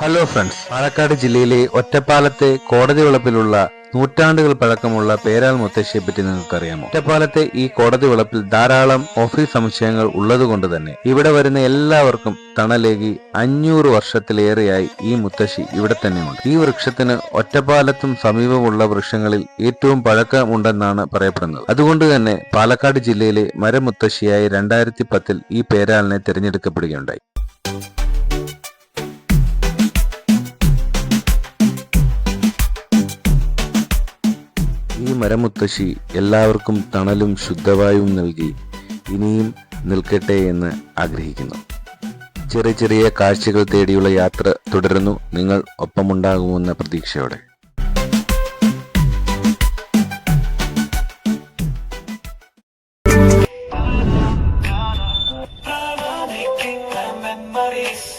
Hello friends Palakkad ജില്ലയിലെ ഒറ്റപ്പാലത്തെ കോടതി വളപ്പിലുള്ള നൂറ്റാണ്ടുകൾ പഴക്കമുള്ള പേരാൽ മുത്തശ്ശിയെ പറ്റി നിങ്ങൾക്കറിയാമോ? ഒറ്റപ്പാലത്തെ ഈ കോടതി വളപ്പിൽ ധാരാളം ഓഫീസ് സമുച്ചയങ്ങൾ ഉള്ളതുകൊണ്ട് തന്നെ ഇവിടെ വരുന്ന എല്ലാവർക്കും തണലേകി അഞ്ഞൂറ് വർഷത്തിലേറെയായി ഈ മുത്തശ്ശി ഇവിടെ തന്നെയുണ്ട്. ഈ വൃക്ഷത്തിന് ഒറ്റപ്പാലത്തും സമീപമുള്ള വൃക്ഷങ്ങളിൽ ഏറ്റവും പഴക്കമുണ്ടെന്നാണ് പറയപ്പെടുന്നത്. അതുകൊണ്ട് തന്നെ പാലക്കാട് ജില്ലയിലെ മരമുത്തശ്ശിയായി രണ്ടായിരത്തി പത്തിൽ ഈ പേരാലിനെ തിരഞ്ഞെടുക്കപ്പെടുകയുണ്ടായി. ഈ മരമുത്തശ്ശി എല്ലാവർക്കും തണലും ശുദ്ധവായും നൽകി ഇനിയും നിൽക്കട്ടെ എന്ന് ആഗ്രഹിക്കുന്നു. ചെറിയ ചെറിയ കാഴ്ചകൾ തേടിയുള്ള യാത്ര തുടരുന്നു. നിങ്ങൾ ഒപ്പമുണ്ടാകുമെന്ന പ്രതീക്ഷയോടെ. Memories.